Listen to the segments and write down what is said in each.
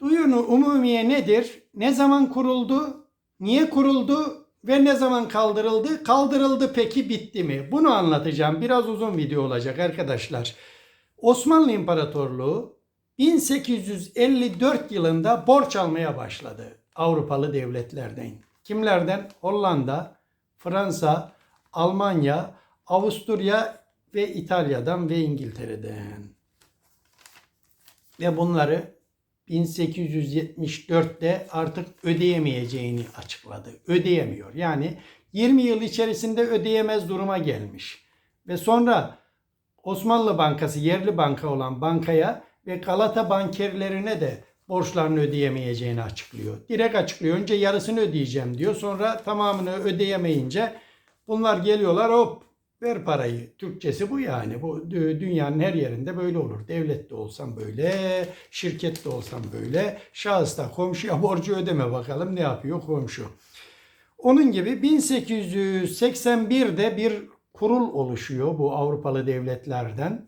Duyunu umumiye nedir? Ne zaman kuruldu? Niye kuruldu? Ve ne zaman kaldırıldı? Kaldırıldı peki bitti mi? Bunu anlatacağım. Biraz uzun video olacak arkadaşlar. Osmanlı İmparatorluğu 1854 yılında borç almaya başladı Avrupalı devletlerden. Kimlerden? Hollanda, Fransa, Almanya, Avusturya ve İtalya'dan ve İngiltere'den. Ve bunları 1874'te artık ödeyemeyeceğini açıkladı. Ödeyemiyor. Yani 20 yıl içerisinde ödeyemez duruma gelmiş. Ve sonra Osmanlı Bankası yerli banka olan bankaya ve Galata bankerlerine de borçlarını ödeyemeyeceğini açıklıyor. Direkt açıklıyor. Önce yarısını ödeyeceğim diyor. Sonra tamamını ödeyemeyince bunlar geliyorlar hop ver parayı. Türkçesi bu yani. Bu dü- dünyanın her yerinde böyle olur. Devlette olsam böyle, şirkette olsam böyle. Şahısta komşuya borcu ödeme bakalım ne yapıyor komşu. Onun gibi 1881'de bir kurul oluşuyor bu Avrupalı devletlerden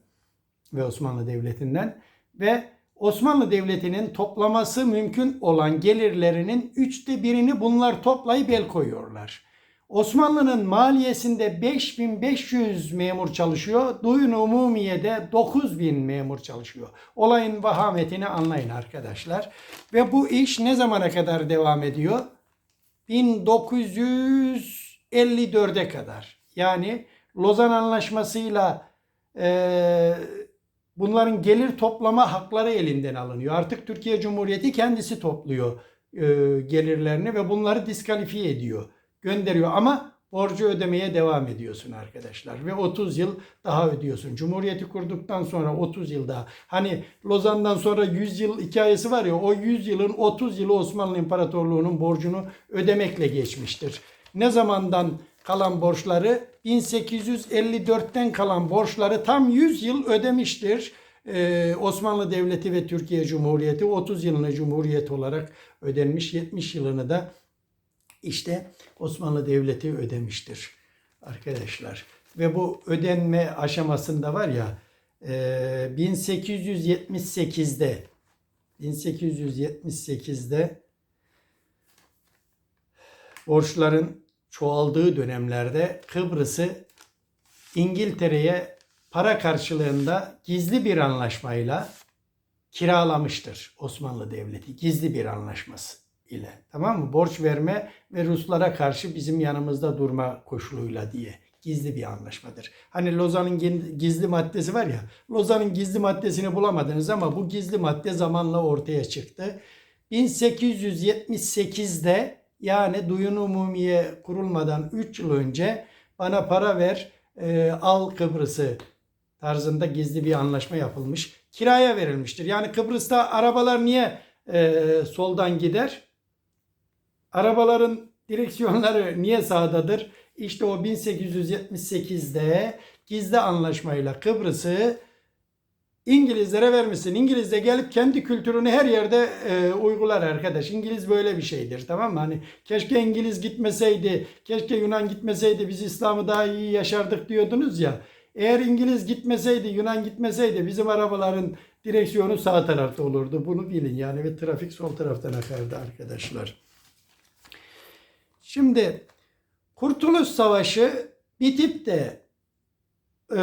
ve Osmanlı Devleti'nden ve Osmanlı Devleti'nin toplaması mümkün olan gelirlerinin üçte birini bunlar toplayıp el koyuyorlar. Osmanlı'nın maliyesinde 5500 memur çalışıyor. Duyun Umumiye'de 9000 memur çalışıyor. Olayın vahametini anlayın arkadaşlar. Ve bu iş ne zamana kadar devam ediyor? 1954'e kadar. Yani Lozan Anlaşması'yla e, bunların gelir toplama hakları elinden alınıyor. Artık Türkiye Cumhuriyeti kendisi topluyor e, gelirlerini ve bunları diskalifiye ediyor. Gönderiyor ama borcu ödemeye devam ediyorsun arkadaşlar. Ve 30 yıl daha ödüyorsun. Cumhuriyeti kurduktan sonra 30 yıl daha. Hani Lozan'dan sonra 100 yıl hikayesi var ya o 100 yılın 30 yılı Osmanlı İmparatorluğu'nun borcunu ödemekle geçmiştir. Ne zamandan kalan borçları 1854'ten kalan borçları tam 100 yıl ödemiştir. Ee, Osmanlı Devleti ve Türkiye Cumhuriyeti 30 yılını Cumhuriyet olarak ödenmiş. 70 yılını da işte Osmanlı Devleti ödemiştir arkadaşlar. Ve bu ödenme aşamasında var ya e, 1878'de 1878'de borçların çoğaldığı dönemlerde Kıbrıs'ı İngiltere'ye para karşılığında gizli bir anlaşmayla kiralamıştır Osmanlı Devleti. Gizli bir anlaşması ile. Tamam mı? Borç verme ve Ruslara karşı bizim yanımızda durma koşuluyla diye. Gizli bir anlaşmadır. Hani Lozan'ın gizli maddesi var ya. Lozan'ın gizli maddesini bulamadınız ama bu gizli madde zamanla ortaya çıktı. 1878'de yani Duyun Umumiye kurulmadan 3 yıl önce bana para ver e, al Kıbrıs'ı tarzında gizli bir anlaşma yapılmış. Kiraya verilmiştir. Yani Kıbrıs'ta arabalar niye e, soldan gider? Arabaların direksiyonları niye sağdadır? İşte o 1878'de gizli anlaşmayla Kıbrıs'ı İngilizlere vermişsin. İngiliz de gelip kendi kültürünü her yerde e, uygular arkadaş. İngiliz böyle bir şeydir tamam mı? Hani keşke İngiliz gitmeseydi, keşke Yunan gitmeseydi biz İslam'ı daha iyi yaşardık diyordunuz ya. Eğer İngiliz gitmeseydi, Yunan gitmeseydi bizim arabaların direksiyonu sağ tarafta olurdu. Bunu bilin yani ve trafik sol taraftan akardı arkadaşlar. Şimdi Kurtuluş Savaşı bitip de e,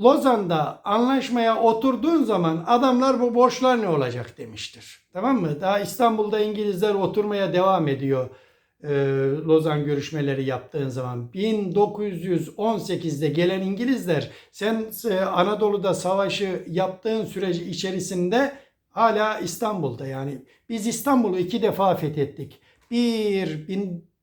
Lozan'da anlaşmaya oturduğun zaman adamlar bu borçlar ne olacak demiştir. Tamam mı? Daha İstanbul'da İngilizler oturmaya devam ediyor. e, Lozan görüşmeleri yaptığın zaman 1918'de gelen İngilizler sen e, Anadolu'da savaşı yaptığın süreci içerisinde hala İstanbul'da yani biz İstanbul'u iki defa fethettik. Bir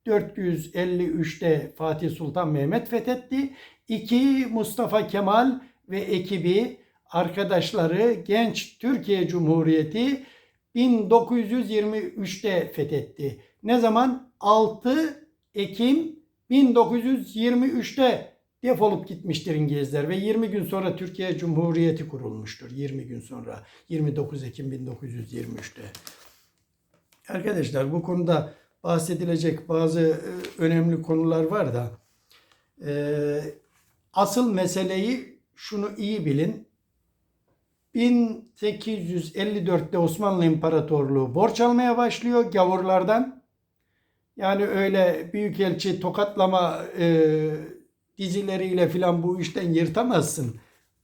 1453'te Fatih Sultan Mehmet fethetti. İki Mustafa Kemal ve ekibi arkadaşları genç Türkiye Cumhuriyeti 1923'te fethetti. Ne zaman? 6 Ekim 1923'te defolup gitmiştir İngilizler ve 20 gün sonra Türkiye Cumhuriyeti kurulmuştur. 20 gün sonra 29 Ekim 1923'te. Arkadaşlar bu konuda bahsedilecek bazı e, önemli konular var da e, asıl meseleyi şunu iyi bilin. 1854'te Osmanlı İmparatorluğu borç almaya başlıyor gavurlardan. Yani öyle büyükelçi tokatlama e, dizileriyle filan bu işten yırtamazsın.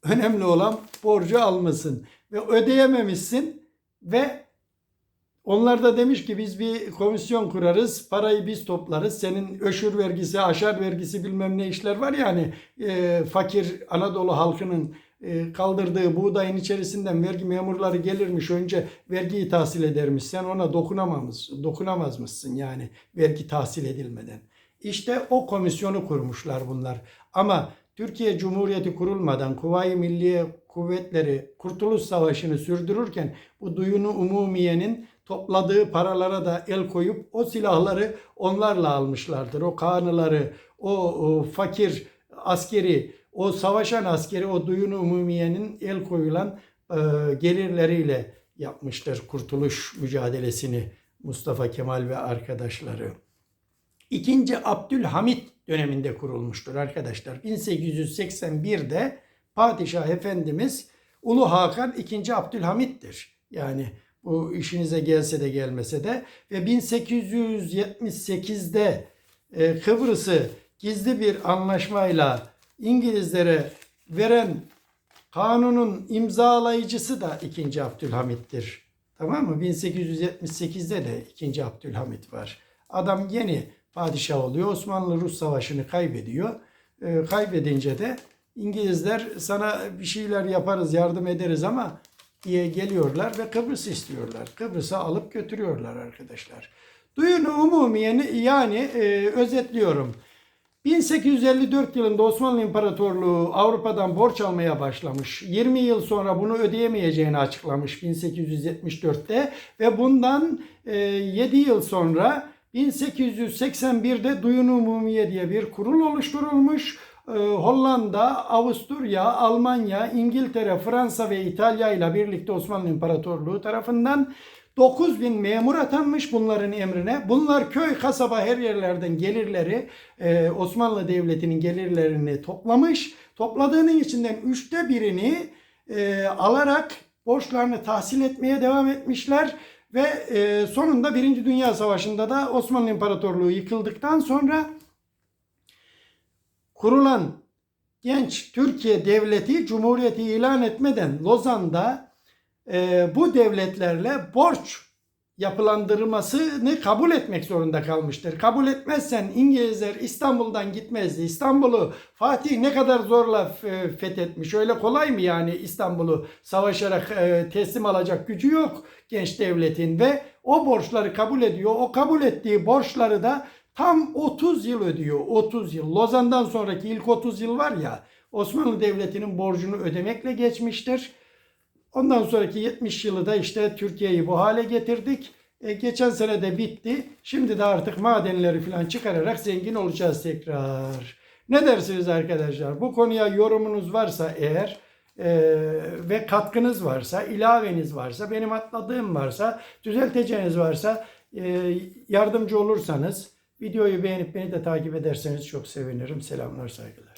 Önemli olan borcu almasın ve ödeyememişsin ve onlar da demiş ki biz bir komisyon kurarız, parayı biz toplarız. Senin öşür vergisi, aşar vergisi bilmem ne işler var ya hani e, fakir Anadolu halkının e, kaldırdığı buğdayın içerisinden vergi memurları gelirmiş önce vergiyi tahsil edermiş. Sen ona dokunamamız, dokunamazmışsın yani vergi tahsil edilmeden. İşte o komisyonu kurmuşlar bunlar. Ama Türkiye Cumhuriyeti kurulmadan Kuvayi Milliye Kuvvetleri Kurtuluş Savaşı'nı sürdürürken bu duyunu umumiyenin topladığı paralara da el koyup o silahları onlarla almışlardır. O kanıları, o, o fakir askeri, o savaşan askeri, o duyunu umumiyenin el koyulan e, gelirleriyle yapmıştır kurtuluş mücadelesini Mustafa Kemal ve arkadaşları. İkinci Abdülhamit döneminde kurulmuştur arkadaşlar. 1881'de Padişah Efendimiz Ulu Hakan II. Abdülhamit'tir. Yani bu işinize gelse de gelmese de ve 1878'de e, Kıbrıs'ı gizli bir anlaşmayla İngilizlere veren kanunun imzalayıcısı da 2. Abdülhamit'tir. Tamam mı? 1878'de de 2. Abdülhamit var. Adam yeni padişah oluyor. Osmanlı-Rus savaşını kaybediyor. E, kaybedince de İngilizler sana bir şeyler yaparız, yardım ederiz ama diye geliyorlar ve Kıbrıs'ı istiyorlar. Kıbrıs'ı alıp götürüyorlar arkadaşlar. Duyunu umumiyeni yani e, özetliyorum. 1854 yılında Osmanlı İmparatorluğu Avrupa'dan borç almaya başlamış. 20 yıl sonra bunu ödeyemeyeceğini açıklamış 1874'te ve bundan e, 7 yıl sonra 1881'de Duyunu Umumiye diye bir kurul oluşturulmuş. Ee, Hollanda, Avusturya, Almanya, İngiltere, Fransa ve İtalya ile birlikte Osmanlı İmparatorluğu tarafından 9000 memur atanmış bunların emrine. Bunlar köy, kasaba her yerlerden gelirleri e, Osmanlı Devleti'nin gelirlerini toplamış. Topladığının içinden üçte birini e, alarak borçlarını tahsil etmeye devam etmişler. Ve e, sonunda Birinci Dünya Savaşı'nda da Osmanlı İmparatorluğu yıkıldıktan sonra kurulan genç Türkiye Devleti Cumhuriyeti ilan etmeden Lozan'da e, bu devletlerle borç yapılandırmasını kabul etmek zorunda kalmıştır. Kabul etmezsen İngilizler İstanbul'dan gitmezdi. İstanbul'u Fatih ne kadar zorla fethetmiş. Öyle kolay mı yani İstanbul'u savaşarak e, teslim alacak gücü yok genç devletin ve o borçları kabul ediyor. O kabul ettiği borçları da tam 30 yıl ödüyor. 30 yıl. Lozan'dan sonraki ilk 30 yıl var ya Osmanlı Devleti'nin borcunu ödemekle geçmiştir. Ondan sonraki 70 yılı da işte Türkiye'yi bu hale getirdik. E, geçen sene de bitti. Şimdi de artık madenleri falan çıkararak zengin olacağız tekrar. Ne dersiniz arkadaşlar? Bu konuya yorumunuz varsa eğer e, ve katkınız varsa, ilaveniz varsa, benim atladığım varsa, düzelteceğiniz varsa e, yardımcı olursanız videoyu beğenip beni de takip ederseniz çok sevinirim. Selamlar, saygılar.